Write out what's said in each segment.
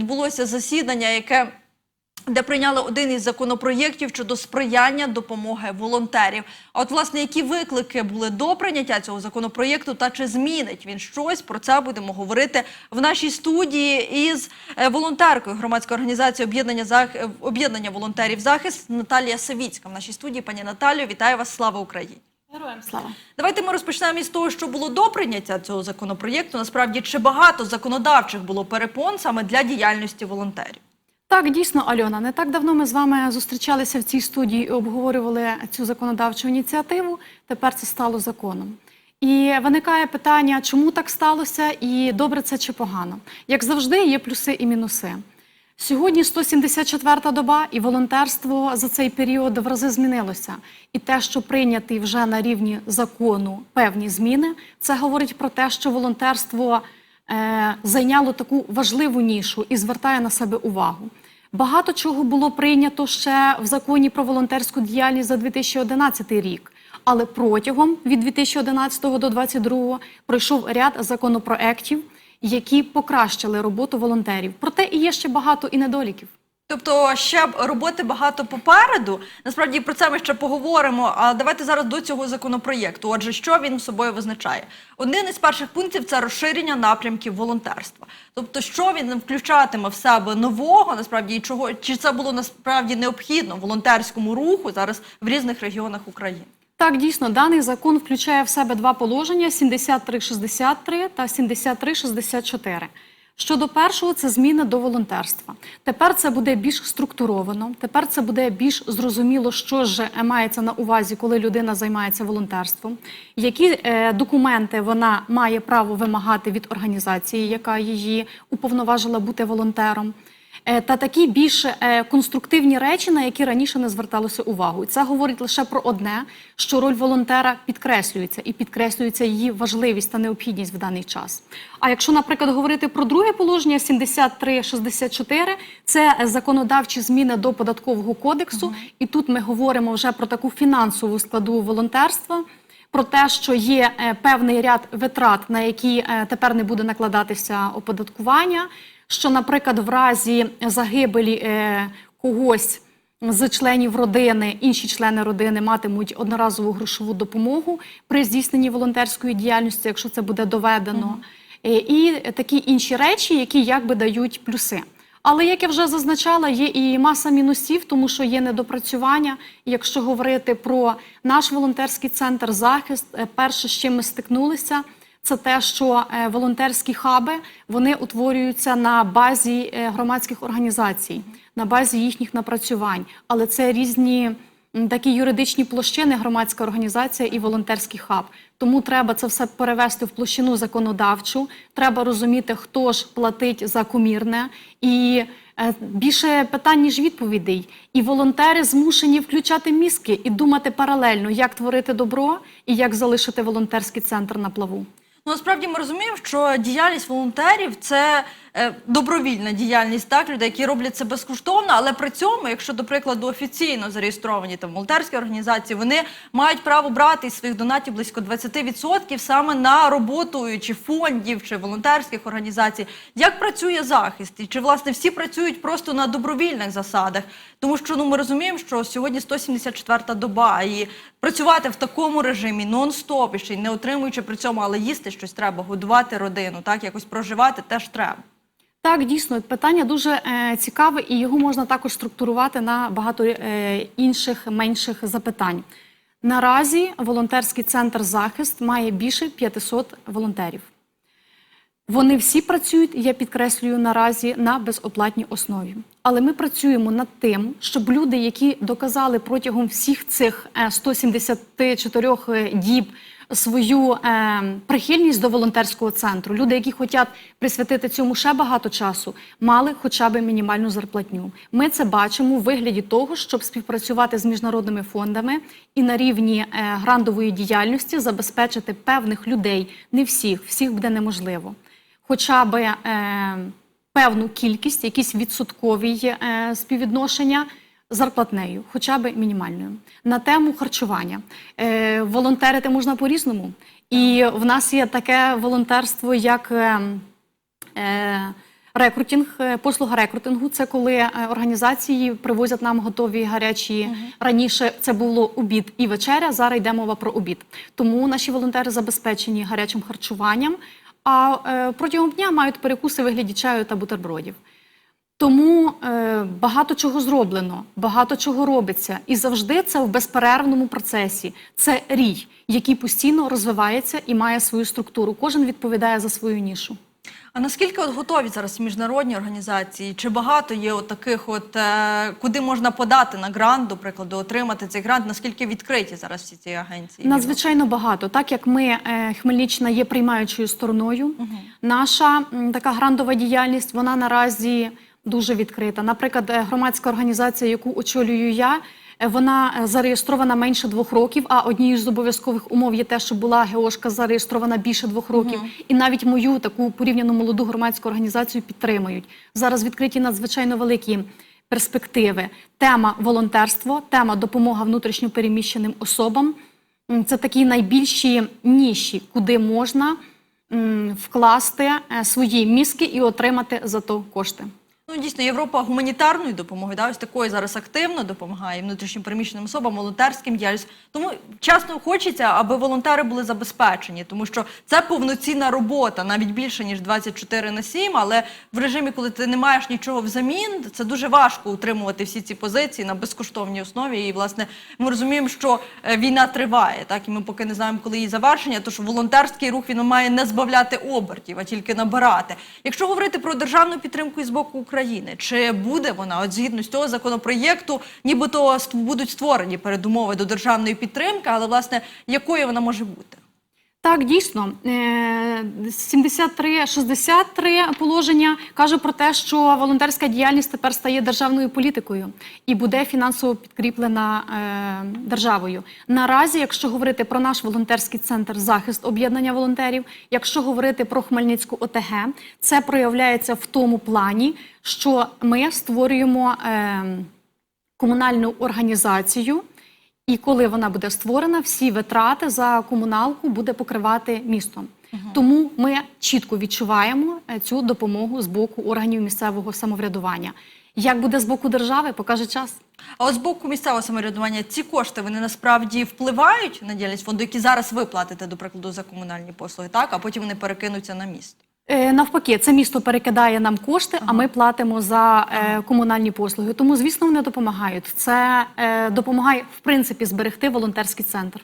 відбулося засідання, яке де прийняли один із законопроєктів щодо сприяння допомоги волонтерів. А от власне які виклики були до прийняття цього законопроєкту, та чи змінить він щось? Про це будемо говорити в нашій студії із е, волонтеркою громадської організації об'єднання Зах... е, об'єднання волонтерів захист Наталія Савіцька. В нашій студії пані Наталію, вітаю вас! Слава Україні! Героям слава. Давайте ми розпочнемо із того, що було до прийняття цього законопроєкту. Насправді, чи багато законодавчих було перепон саме для діяльності волонтерів? Так, дійсно, Альона, не так давно ми з вами зустрічалися в цій студії і обговорювали цю законодавчу ініціативу. Тепер це стало законом. І виникає питання, чому так сталося, і добре це чи погано. Як завжди, є плюси і мінуси. Сьогодні 174-та доба, і волонтерство за цей період в рази змінилося. І те, що прийняті вже на рівні закону певні зміни, це говорить про те, що волонтерство е, зайняло таку важливу нішу і звертає на себе увагу. Багато чого було прийнято ще в законі про волонтерську діяльність за 2011 рік. Але протягом від 2011 до 2022 пройшов ряд законопроєктів, які покращили роботу волонтерів. Проте і є ще багато і недоліків. Тобто ще роботи багато попереду. Насправді про це ми ще поговоримо. А давайте зараз до цього законопроєкту. Отже, що він собою визначає? Один із перших пунктів це розширення напрямків волонтерства. Тобто, що він включатиме в себе нового, насправді і чого чи це було насправді необхідно волонтерському руху зараз в різних регіонах України? Так, дійсно, даний закон включає в себе два положення: 7363 та 7364. Щодо першого, це зміни до волонтерства. Тепер це буде більш структуровано, тепер це буде більш зрозуміло, що ж мається на увазі, коли людина займається волонтерством, які е, документи вона має право вимагати від організації, яка її уповноважила бути волонтером. Е, Та такі більш е, конструктивні речі, на які раніше не зверталося увагу. І це говорить лише про одне, що роль волонтера підкреслюється і підкреслюється її важливість та необхідність в даний час. А якщо, наприклад, говорити про друге положення 7364, це законодавчі зміни до податкового кодексу, і тут ми говоримо вже про таку фінансову складову волонтерства. Про те, що є е, певний ряд витрат, на які тепер не буде накладатися оподаткування, що, наприклад, в разі загибелі е, когось з членів родини, інші члени родини матимуть одноразову грошову допомогу при здійсненні волонтерської діяльності, якщо це буде доведено, Е, і такі інші речі, які якби дають плюси. Але як я вже зазначала, є і маса мінусів, тому що є недопрацювання. Якщо говорити про наш волонтерський центр захист, е, перше, з чим ми стикнулися, це те, що е, волонтерські хаби вони утворюються на базі е, громадських організацій, на базі їхніх напрацювань. Але це різні такі юридичні площини, громадська організація і волонтерський хаб. Тому треба це все перевести в площину законодавчу. Треба розуміти, хто ж платить за комірне і. е, Більше питань, ніж відповідей. І волонтери змушені включати мізки і думати паралельно, як творити добро і як залишити волонтерський центр на плаву. Ну, насправді ми розуміємо, що діяльність волонтерів це добровільна діяльність так, людей, які роблять це безкоштовно, але при цьому, якщо, до прикладу, офіційно зареєстровані там волонтерські організації, вони мають право брати із своїх донатів близько 20% саме на роботу чи фондів чи волонтерських організацій. Як працює захист? І чи власне всі працюють просто на добровільних засадах? Тому що ну ми розуміємо, що сьогодні 174-та доба, і працювати в такому режимі нон-стоп, і ще й не отримуючи при цьому, але їсти щось треба, годувати родину, так якось проживати теж треба. Так, дійсно, питання дуже е, цікаве, і його можна також структурувати на багато е, інших менших запитань. Наразі волонтерський центр захист має більше 500 волонтерів. Вони всі працюють, я підкреслюю наразі на безоплатній основі. Але ми працюємо над тим, щоб люди, які доказали протягом всіх цих е, 174 діб свою е, прихильність до волонтерського центру, люди, які хочуть присвятити цьому ще багато часу, мали хоча б мінімальну зарплатню. Ми це бачимо у вигляді того, щоб співпрацювати з міжнародними фондами і на рівні е, грантової діяльності забезпечити певних людей, не всіх, всіх буде неможливо. Хоча б е, певну кількість, якісь відсоткові е, співвідношення зарплатнею, хоча б мінімальною. На тему харчування. Е, волонтерити можна по-різному. І в нас є таке волонтерство, як е, е, Рекрутинг, е, послуга рекрутингу це коли е, організації привозять нам готові гарячі. Раніше це було обід і вечеря. Зараз йде мова про обід. Тому наші волонтери забезпечені гарячим харчуванням. А протягом дня мають перекуси в вигляді чаю та бутербродів. Тому е, багато чого зроблено, багато чого робиться, і завжди це в безперервному процесі. Це рій, який постійно розвивається і має свою структуру. Кожен відповідає за свою нішу. А наскільки от готові зараз міжнародні організації? Чи багато є от таких, от е, куди можна подати на грант, до прикладу, отримати цей грант? Наскільки відкриті зараз всі ці агенції? Надзвичайно багато. Так як ми, е, Хмельниччина, є приймаючою стороною, наша м, така грантова діяльність вона наразі дуже відкрита. Наприклад, е, громадська організація, яку очолюю я. е, Вона е, зареєстрована менше двох років, а однією з обов'язкових умов є те, що була ГЕОшка зареєстрована більше двох років. І навіть мою таку порівняно молоду громадську організацію підтримують. Зараз відкриті надзвичайно великі перспективи. Тема волонтерство, тема допомога внутрішньопереміщеним особам. Це такі найбільші ніші, куди можна м, вкласти свої мізки і отримати за то кошти. Ну, дійсно, Європа гуманітарною допомогою, да, ось такою зараз активно допомагає внутрішньо переміщеним особам, волонтерським діяльністю. Тому часто хочеться, аби волонтери були забезпечені, тому що це повноцінна робота, навіть більше ніж 24 на 7, але в режимі, коли ти не маєш нічого взамін, це дуже важко утримувати всі ці позиції на безкоштовній основі. І власне ми розуміємо, що е, війна триває, так і ми поки не знаємо, коли її завершення. Тож волонтерський рух він має не збавляти обертів, а тільки набирати. Якщо говорити про державну підтримку із боку України, чи буде вона от згідно з цього законопроєкту, нібито будуть створені передумови до державної підтримки, але власне якою вона може бути? Так, дійсно, е, 73-63 положення каже про те, що волонтерська діяльність тепер стає державною політикою і буде фінансово підкріплена е, державою. Наразі, якщо говорити про наш волонтерський центр захист об'єднання волонтерів, якщо говорити про Хмельницьку ОТГ, це проявляється в тому плані, що ми створюємо е, комунальну організацію. І коли вона буде створена, всі витрати за комуналку буде покривати місто. Тому ми чітко відчуваємо е, цю допомогу з боку органів місцевого самоврядування. Як буде з боку держави, покаже час. А от з боку місцевого самоврядування ці кошти вони насправді впливають на діяльність фонду, які зараз ви платите, до прикладу, за комунальні послуги, так а потім вони перекинуться на місто. Е, Навпаки, це місто перекидає нам кошти, а ми платимо за е, комунальні послуги. Тому, звісно, вони допомагають. Це е, допомагає в принципі зберегти волонтерський центр.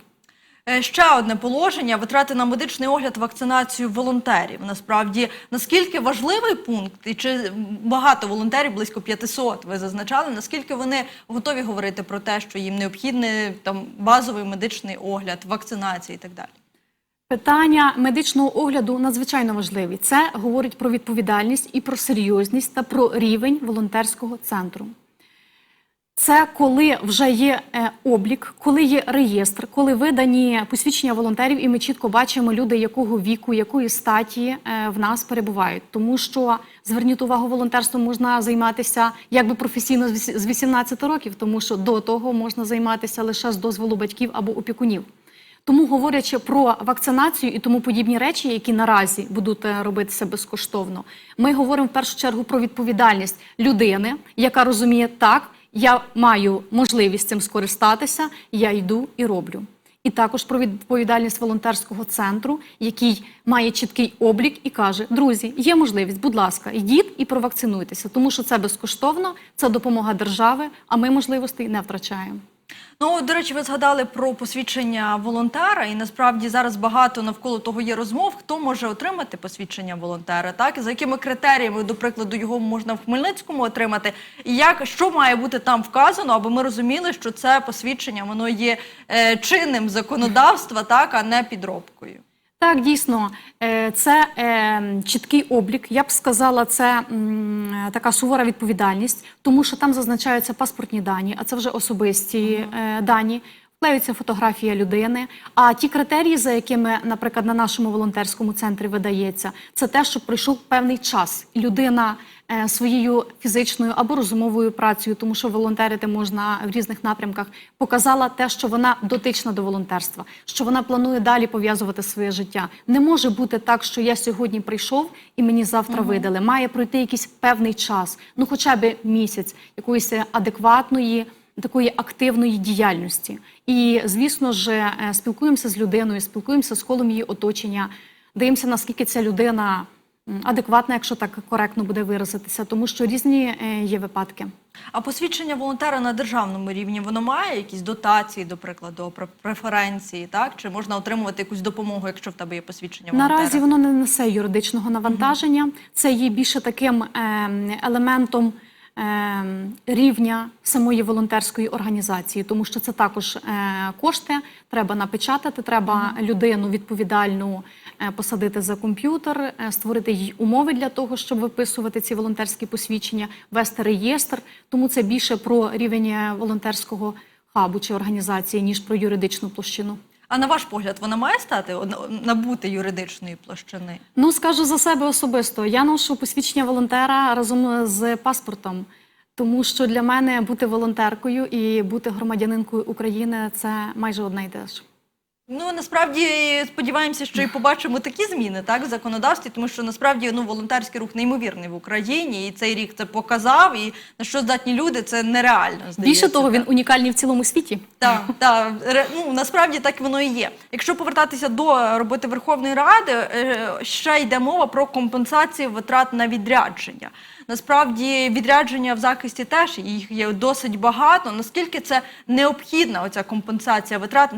Е, Ще одне положення: витрати на медичний огляд, вакцинацію волонтерів. Насправді наскільки важливий пункт, і чи багато волонтерів, близько 500, ви зазначали, наскільки вони готові говорити про те, що їм необхідний там базовий медичний огляд, вакцинація і так далі. Питання медичного огляду надзвичайно важливі. Це говорить про відповідальність і про серйозність та про рівень волонтерського центру. Це коли вже є е, облік, коли є реєстр, коли видані посвідчення волонтерів, і ми чітко бачимо люди, якого віку, якої статі е, в нас перебувають. Тому що зверніть увагу, волонтерством можна займатися якби професійно з 18 років, тому що до того можна займатися лише з дозволу батьків або опікунів. Тому, говорячи про вакцинацію і тому подібні речі, які наразі будуть е, робитися безкоштовно, ми говоримо в першу чергу про відповідальність людини, яка розуміє, так, я маю можливість цим скористатися, я йду і роблю. І також про відповідальність волонтерського центру, який має чіткий облік і каже: друзі, є можливість, будь ласка, йдіть і провакцинуйтеся, тому що це безкоштовно, це допомога держави, а ми можливостей не втрачаємо. Ну, до речі, ви згадали про посвідчення волонтера, і насправді зараз багато навколо того є розмов, хто може отримати посвідчення волонтера, так за якими критеріями, до прикладу, його можна в Хмельницькому отримати, і як що має бути там вказано, аби ми розуміли, що це посвідчення воно є е, чинним законодавства, так а не підробкою. Так, дійсно, е, це е, чіткий облік. Я б сказала, це така сувора відповідальність, тому що там зазначаються паспортні дані, а це вже особисті е, дані. Вклеюється фотографія людини. А ті критерії, за якими, наприклад, на нашому волонтерському центрі видається, це те, що пройшов певний час, людина своєю фізичною або розумовою працею, тому що волонтерити можна в різних напрямках, показала те, що вона дотична до волонтерства, що вона планує далі пов'язувати своє життя. Не може бути так, що я сьогодні прийшов і мені завтра видали. Має пройти якийсь певний час, ну хоча б місяць якоїсь адекватної. Такої активної діяльності, і звісно ж е, спілкуємося з людиною, спілкуємося з колом її оточення, дивимося, наскільки ця людина адекватна, якщо так коректно буде виразитися, тому що різні е, є випадки. А посвідчення волонтера на державному рівні воно має якісь дотації, до прикладу, пре- преференції, так? Чи можна отримувати якусь допомогу, якщо в тебе є посвідчення волонтера? Наразі воно не несе юридичного навантаження. Це є більше таким ем, елементом ем, рівня самої волонтерської організації, тому що це також е, кошти. Треба напечатати, треба людину відповідальну е, посадити за комп'ютер, е, створити їй умови для того, щоб виписувати ці волонтерські посвідчення, вести реєстр. Тому це більше про рівень е, волонтерського хабу чи організації, ніж про юридичну площину. А на ваш погляд, вона має стати набути юридичної площини? Ну, скажу за себе особисто. Я ношу посвідчення волонтера разом з паспортом, тому що для мене бути волонтеркою і бути громадянинкою України це майже одне й те ж. Ну насправді сподіваємося, що і побачимо такі зміни так в законодавстві, тому що насправді ну волонтерський рух неймовірний в Україні, і цей рік це показав. І на що здатні люди, це нереально здається. Більше того, він унікальний в цілому світі. Так, так, ну насправді так воно і є. Якщо повертатися до роботи Верховної Ради, е, ще йде мова про компенсацію витрат на відрядження. Насправді відрядження в захисті теж їх є досить багато. Наскільки це необхідна оця компенсація витрат?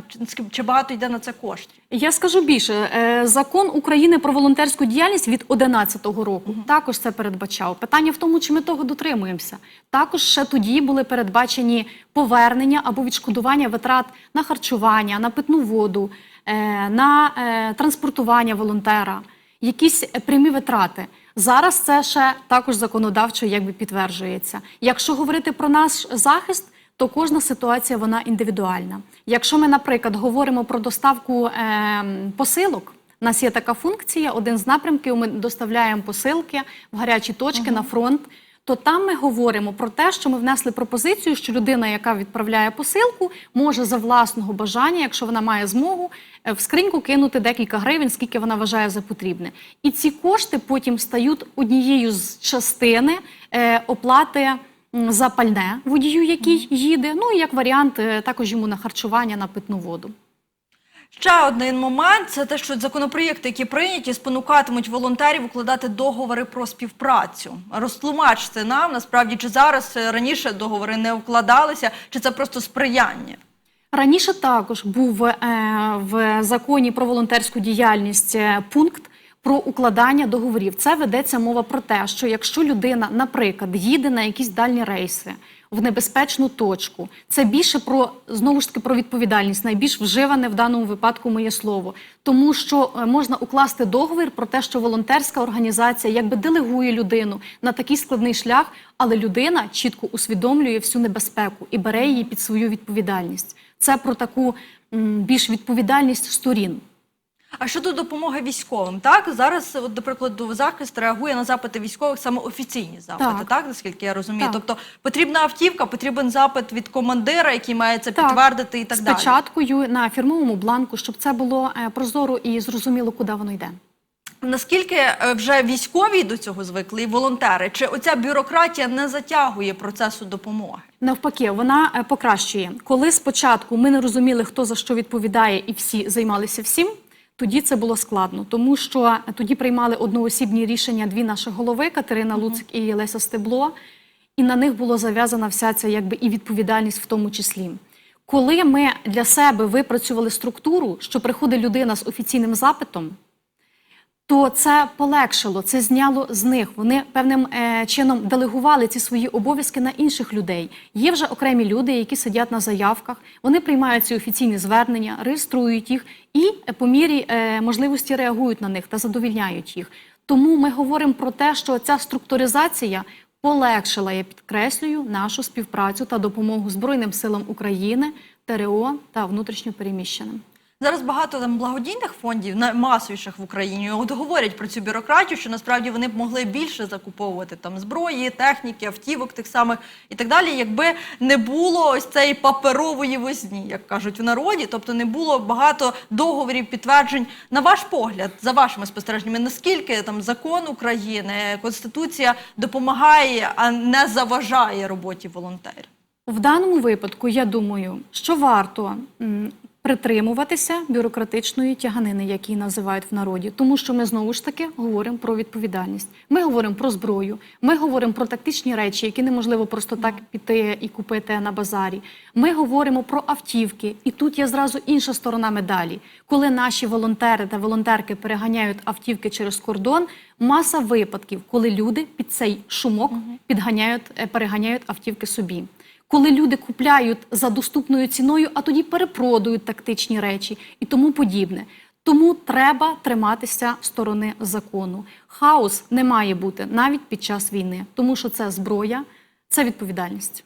Чи багато йде на це коштів? Я скажу більше, Е, закон України про волонтерську діяльність від 2011 року також це передбачав. Питання в тому, чи ми того дотримуємося. Також ще тоді були передбачені повернення або відшкодування витрат на харчування, на питну воду, е, на е, транспортування волонтера, якісь прямі витрати. Зараз це ще також законодавчо якби підтверджується. Якщо говорити про наш захист, то кожна ситуація вона індивідуальна. Якщо ми, наприклад, говоримо про доставку ем, посилок, у нас є така функція, один з напрямків ми доставляємо посилки в гарячі точки на фронт. То там ми говоримо про те, що ми внесли пропозицію, що людина, яка відправляє посилку, може за власного бажання, якщо вона має змогу, е, в скриньку кинути декілька гривень, скільки вона вважає за потрібне. І ці кошти потім стають однією з частини е, оплати за пальне водію, який їде. Ну і як варіант, е, також йому на харчування, на питну воду. Ще один момент це те, що законопроєкти, які прийняті, спонукатимуть волонтерів укладати договори про співпрацю. Розтлумачте нам насправді, чи зараз е, раніше договори не укладалися, чи це просто сприяння. Раніше також був е, в законі про волонтерську діяльність пункт про укладання договорів. Це ведеться мова про те, що якщо людина, наприклад, їде на якісь дальні рейси в небезпечну точку, це більше про знову ж таки про відповідальність, найбільш вживане в даному випадку моє слово, тому що е, можна укласти договір про те, що волонтерська організація якби делегує людину на такий складний шлях, але людина чітко усвідомлює всю небезпеку і бере її під свою відповідальність. Це про таку більш відповідальність сторін. А щодо допомоги військовим, так зараз, от, до прикладу, захист реагує на запити військових саме офіційні запити, так, Так. наскільки я розумію. Так. Тобто потрібна автівка, потрібен запит від командира, який має це підтвердити і так з далі. печаткою на фірмовому бланку, щоб це було е, прозоро і зрозуміло, куди воно йде. Наскільки е, вже військові до цього звикли і волонтери, чи оця бюрократія не затягує процесу допомоги? Навпаки, вона е, покращує. Коли спочатку ми не розуміли, хто за що відповідає, і всі займалися всім. Тоді це було складно, тому що тоді приймали одноосібні рішення дві наші голови Катерина Луцик і Леся Стебло, і на них була зав'язана вся ця якби і відповідальність в тому числі. Коли ми для себе випрацювали структуру, що приходить людина з офіційним запитом, то це полегшило, це зняло з них. Вони певним е, чином делегували ці свої обов'язки на інших людей. Є вже окремі люди, які сидять на заявках, вони приймають ці офіційні звернення, реєструють їх і е, по мірі е, можливості реагують на них та задовільняють їх. Тому ми говоримо про те, що ця структуризація полегшила, я підкреслюю, нашу співпрацю та допомогу Збройним силам України ТРО та внутрішньопереміщеним. Зараз багато там благодійних фондів, наймасовіших в Україні, от говорять про цю бюрократію, що насправді вони б могли більше закуповувати там зброї, техніки, автівок тих самих і так далі, якби не було ось цієї паперової возні, як кажуть в народі, тобто не було багато договорів, підтверджень. На ваш погляд, за вашими спостереженнями, наскільки там закон України, конституція допомагає, а не заважає роботі волонтерів? В даному випадку я думаю, що варто притримуватися бюрократичної тяганини, як її називають в народі, тому що ми знову ж таки говоримо про відповідальність. Ми говоримо про зброю, ми говоримо про тактичні речі, які неможливо просто так піти і купити на базарі. Ми говоримо про автівки, і тут є зразу інша сторона медалі. Коли наші волонтери та волонтерки переганяють автівки через кордон, маса випадків, коли люди під цей шумок підганяють, е, переганяють автівки собі коли люди купляють за доступною ціною, а тоді перепродують тактичні речі і тому подібне. Тому треба триматися сторони закону. Хаос не має бути навіть під час війни, тому що це зброя, це відповідальність.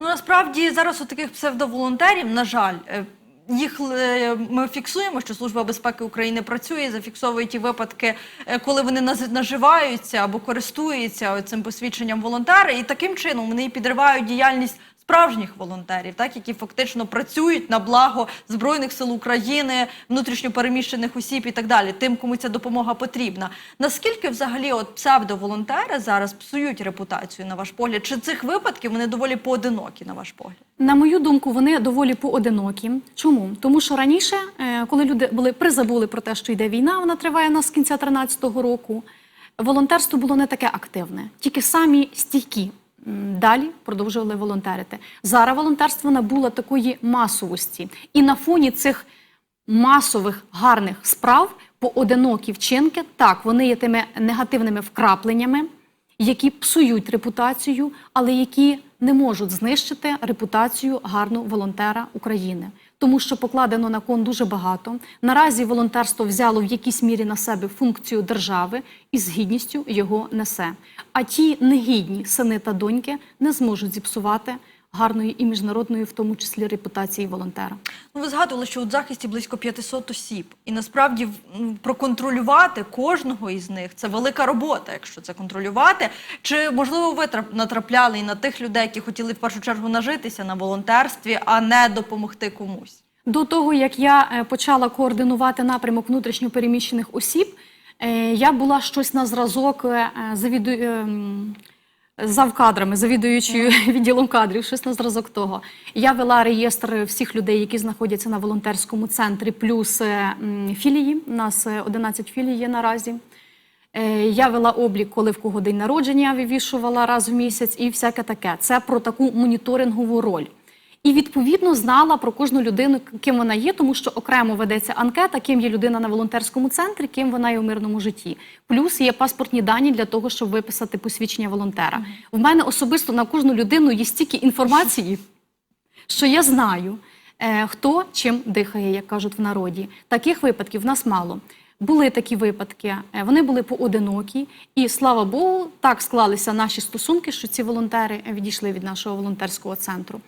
Ну насправді зараз у таких псевдоволонтерів, на жаль, е, їх е, ми фіксуємо, що Служба безпеки України працює, зафіксовує ті випадки, е, коли вони наживаються або користуються цим посвідченням волонтера, і таким чином вони підривають діяльність справжніх волонтерів, так які фактично працюють на благо збройних сил України, внутрішньопереміщених осіб і так далі, тим, кому ця допомога потрібна. Наскільки взагалі от псевдоволонтери зараз псують репутацію на ваш погляд? Чи цих випадків вони доволі поодинокі на ваш погляд? На мою думку, вони доволі поодинокі. Чому? Тому що раніше, е, коли люди були призабули про те, що йде війна, вона триває у нас з кінця 13-го року. Волонтерство було не таке активне, тільки самі стійкі далі продовжували волонтерити. Зараз волонтерство набуло такої масовості, і на фоні цих масових гарних справ поодинокі вчинки, так вони є тими негативними вкрапленнями, які псують репутацію, але які не можуть знищити репутацію гарного волонтера України. Тому що покладено на кон дуже багато. Наразі волонтерство взяло в якійсь мірі на себе функцію держави і з гідністю його несе. А ті негідні сини та доньки не зможуть зіпсувати гарної і міжнародної, в тому числі репутації волонтера. Ну, ви згадували, що у захисті близько 500 осіб, і насправді проконтролювати кожного із них це велика робота, якщо це контролювати. Чи можливо ви натрапляли і на тих людей, які хотіли в першу чергу нажитися на волонтерстві, а не допомогти комусь? До того, як я е, почала координувати напрямок внутрішньопереміщених осіб, е, я була щось на зразок е, завіду... кадрами, завідуючи відділом кадрів, щось на зразок того. Я вела реєстр всіх людей, які знаходяться на волонтерському центрі, плюс е, філії. У нас е, 11 філій є наразі. Е, Я вела облік, коли в кого день народження вивішувала раз в місяць, і всяке таке. Це про таку моніторингову роль. І відповідно знала про кожну людину, ким вона є, тому що окремо ведеться анкета, ким є людина на волонтерському центрі, ким вона є у мирному житті. Плюс є паспортні дані для того, щоб виписати посвідчення волонтера. В мене особисто на кожну людину є стільки інформації, що я знаю, е, хто чим дихає, як кажуть в народі. Таких випадків в нас мало. Були такі випадки, е, вони були поодинокі, і слава Богу, так склалися наші стосунки, що ці волонтери е, відійшли від нашого волонтерського центру.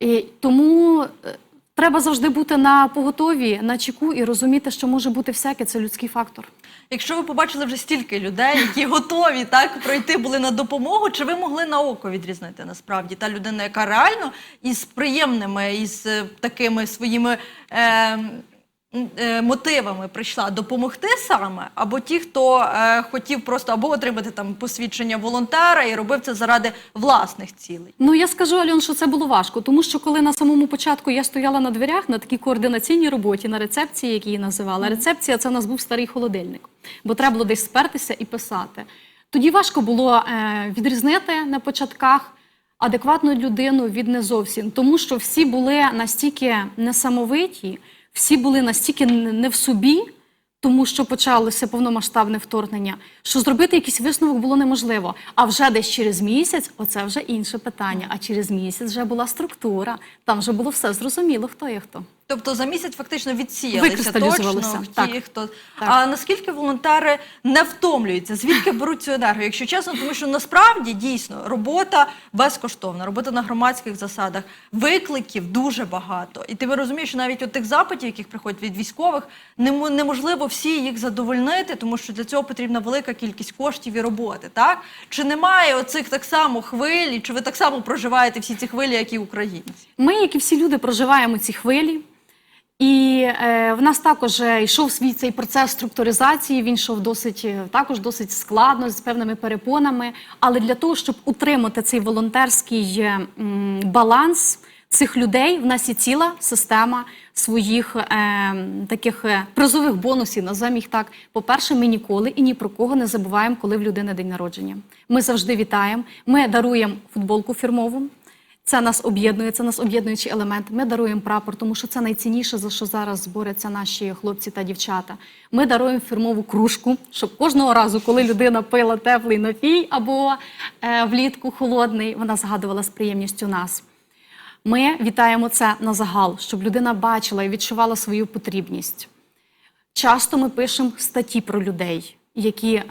І тому е, треба завжди бути на поготові, на чеку і розуміти, що може бути всяке, це людський фактор. Якщо ви побачили вже стільки людей, які готові так пройти були на допомогу, чи ви могли на око відрізнити насправді та людина, яка реально із приємними, із е, такими своїми е, мотивами прийшла допомогти саме, або ті, хто е, хотів просто або отримати там посвідчення волонтера і робив це заради власних цілей? Ну я скажу, Альон, що це було важко, тому що коли на самому початку я стояла на дверях на такій координаційній роботі, на рецепції, які її називали. Рецепція це у нас був старий холодильник, бо треба було десь спертися і писати. Тоді важко було е, відрізнити на початках адекватну людину від не зовсім, тому що всі були настільки несамовиті, всі були настільки не в собі. Тому що почалося повномасштабне вторгнення, що зробити якийсь висновок було неможливо. А вже десь через місяць, оце вже інше питання. А через місяць вже була структура, там вже було все зрозуміло, хто є хто. Тобто за місяць фактично відсіялися точно так. ті, хто Так. а наскільки волонтери не втомлюються? Звідки беруть цю енергію? Якщо чесно, тому що насправді дійсно робота безкоштовна, робота на громадських засадах, викликів дуже багато. І ти розумієш, що навіть от тих запитів, яких приходять від військових, неможливо всі їх задовольнити, тому що для цього потрібна велика кількість коштів і роботи. Так чи немає оцих так само хвиль, і чи ви так само проживаєте всі ці хвилі, як і українці? Ми, як і всі люди, проживаємо ці хвилі. І е, в нас також е, йшов свій цей процес структуризації. Він йшов досить е, також досить складно з певними перепонами. Але для того, щоб утримати цей волонтерський е, м, баланс цих людей, в нас є ціла система своїх е, таких призових бонусів. Називаємо їх так. По-перше, ми ніколи і ні про кого не забуваємо, коли в людини день народження. Ми завжди вітаємо. Ми даруємо футболку фірмову. Це нас об'єднує, це нас об'єднуючий елемент. Ми даруємо прапор, тому що це найцінніше, за що зараз борються наші хлопці та дівчата. Ми даруємо фірмову кружку, щоб кожного разу, коли людина пила теплий напій або е, влітку холодний, вона згадувала з приємністю нас. Ми вітаємо це на загал, щоб людина бачила і відчувала свою потрібність. Часто ми пишемо статті про людей, які е,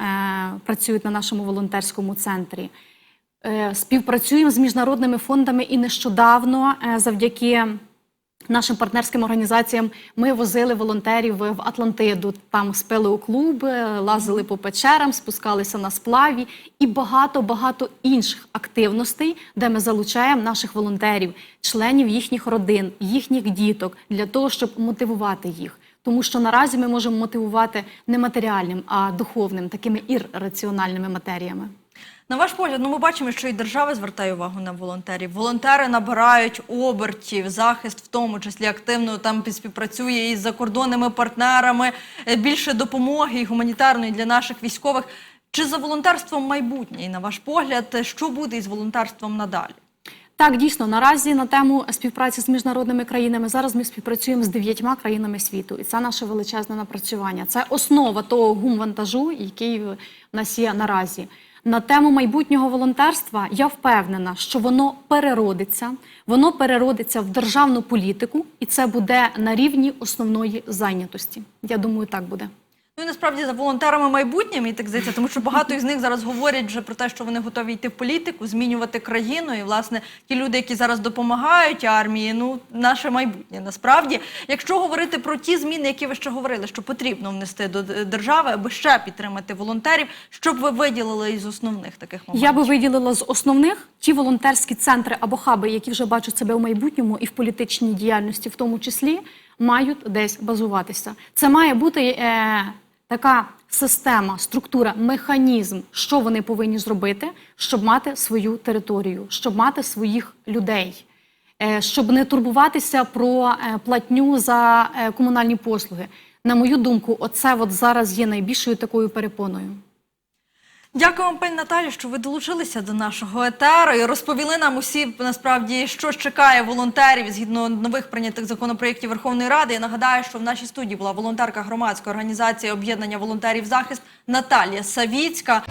працюють на нашому волонтерському центрі. Е, співпрацюємо з міжнародними фондами і нещодавно, е, завдяки нашим партнерським організаціям, ми возили волонтерів в Атлантиду. Там спили у клуб, лазили по печерам, спускалися на сплаві і багато багато інших активностей, де ми залучаємо наших волонтерів, членів їхніх родин, їхніх діток для того, щоб мотивувати їх. Тому що наразі ми можемо мотивувати не матеріальним, а духовним, такими ірраціональними матеріями. На ваш погляд, ну ми бачимо, що і держава звертає увагу на волонтерів. Волонтери набирають обертів, захист в тому числі активно там співпрацює із закордонними партнерами, е, більше допомоги і гуманітарної для наших військових. Чи за волонтерством майбутнє? І на ваш погляд, е, що буде із волонтерством надалі? Так, дійсно, наразі на тему співпраці з міжнародними країнами зараз ми співпрацюємо з дев'ятьма країнами світу, і це наше величезне напрацювання. Це основа того гумвантажу, який в нас є наразі. На тему майбутнього волонтерства я впевнена, що воно переродиться, воно переродиться в державну політику, і це буде на рівні основної зайнятості. Я думаю, так буде. Ну і насправді за волонтерами майбутнє, мені так здається, тому що багато із них зараз говорять вже про те, що вони готові йти в політику, змінювати країну. І власне ті люди, які зараз допомагають армії, ну наше майбутнє. Насправді, якщо говорити про ті зміни, які ви ще говорили, що потрібно внести до держави, аби ще підтримати волонтерів, що б ви виділили із основних таких моментів? Я би виділила з основних ті волонтерські центри або хаби, які вже бачать себе в майбутньому і в політичній діяльності, в тому числі, мають десь базуватися. Це має бути е, така система, структура, механізм, що вони повинні зробити, щоб мати свою територію, щоб мати своїх людей. е, Щоб не турбуватися про е, платню за е, комунальні послуги. На мою думку, оце от зараз є найбільшою такою перепоною. Дякую вам, пані Наталі, що ви долучилися до нашого етеру і розповіли нам усі насправді, що чекає волонтерів згідно нових прийнятих законопроєктів Верховної Ради. Я нагадаю, що в нашій студії була волонтерка громадської організації об'єднання волонтерів захист Наталія Савіцька.